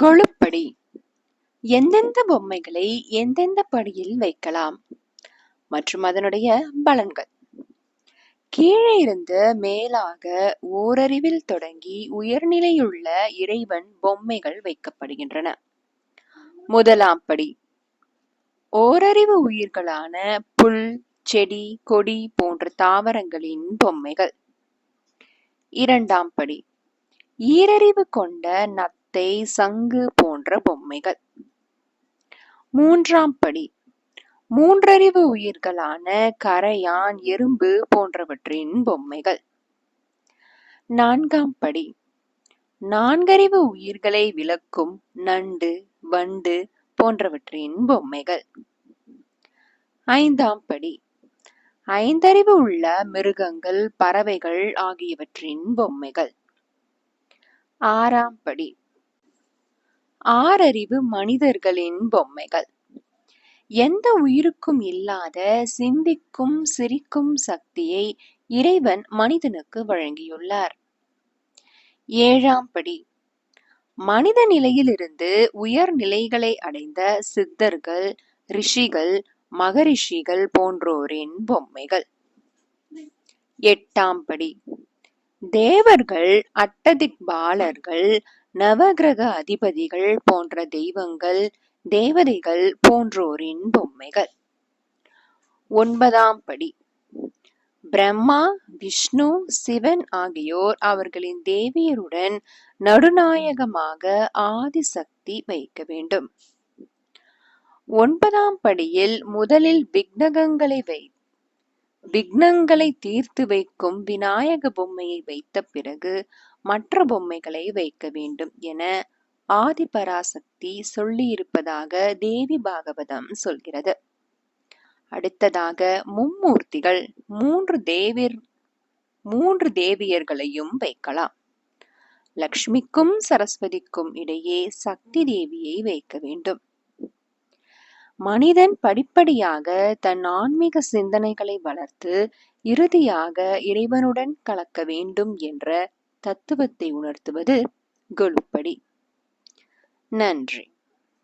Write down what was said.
கொழுப்படி. எந்தெந்த பொம்மைகளை எந்தெந்த படியில் வைக்கலாம் மற்றும் அதனுடைய பலன்கள். கீழே இருந்து மேலாக ஓரறிவில் தொடங்கி உயர்நிலையுள்ள இறைவன் பொம்மைகள் வைக்கப்படுகின்றன. முதலாம் படி. ஓரறிவு உயிர்களான புல் செடி கொடி போன்ற தாவரங்களின் பொம்மைகள். இரண்டாம் படி. ஈரறிவு கொண்ட நத்தை சங்கு போன்ற பொம்மைகள். மூன்றாம் படி. மூன்றறிவு உயிர்களான கரையான் எறும்பு போன்றவற்றின் பொம்மைகள். நான்காம் படி. நான்கறிவு உயிர்களை விளக்கும் நண்டு வண்டு போன்றவற்றின் பொம்மைகள். ஐந்தாம் படி. ஐந்தறிவு உள்ள மிருகங்கள் பறவைகள் ஆகியவற்றின் பொம்மைகள். ஆறாம் படி. ஆறறிவு மனிதர்களின் பொம்மைகள். எந்த உயிருக்கும் இல்லாத சிந்திக்கும் சிரிக்கும் சக்தியை இறைவன் மனிதனுக்கு வழங்கியுள்ளார். ஏழாம் படி. மனித நிலையிலிருந்து உயர் நிலைகளை அடைந்த சித்தர்கள் ரிஷிகள் மகரிஷிகள் போன்றோரின் பொம்மைகள். எட்டாம் படி. தேவர்கள் அட்டதிக் பாலர்கள் நவகிரக அதிபதிகள் போன்ற தெய்வங்கள் தேவதைகள் போன்றோரின் பொம்மைகள். ஒன்பதாம் படி. பிரம்மா விஷ்ணு சிவன் ஆகியோர் அவர்களின் தேவியருடன் நடுநாயகமாக ஆதிசக்தி வைக்க வேண்டும். ஒன்பதாம் படியில் முதலில் விக்னகங்களை வை விக்னங்களை தீர்த்து வைக்கும் விநாயக பொம்மையை வைத்த பிறகு மற்ற பொம்மைகளை வைக்க வேண்டும் என ஆதிபராசக்தி சொல்லியிருப்பதாக தேவி பாகவதம் சொல்கிறது. அடுத்ததாக மும்மூர்த்திகள் மூன்று தேவியர் மூன்று தேவியர்களையும் வைக்கலாம். லக்ஷ்மிக்கும் சரஸ்வதிக்கும் இடையே சக்தி தேவியை வைக்க வேண்டும். மனிதன் படிப்படியாக தன் ஆன்மீக சிந்தனைகளை வளர்த்து இறுதியாக இறைவனுடன் கலக்க வேண்டும் என்ற தத்துவத்தை உணர்த்துவது கொழுப்படி நன்றி.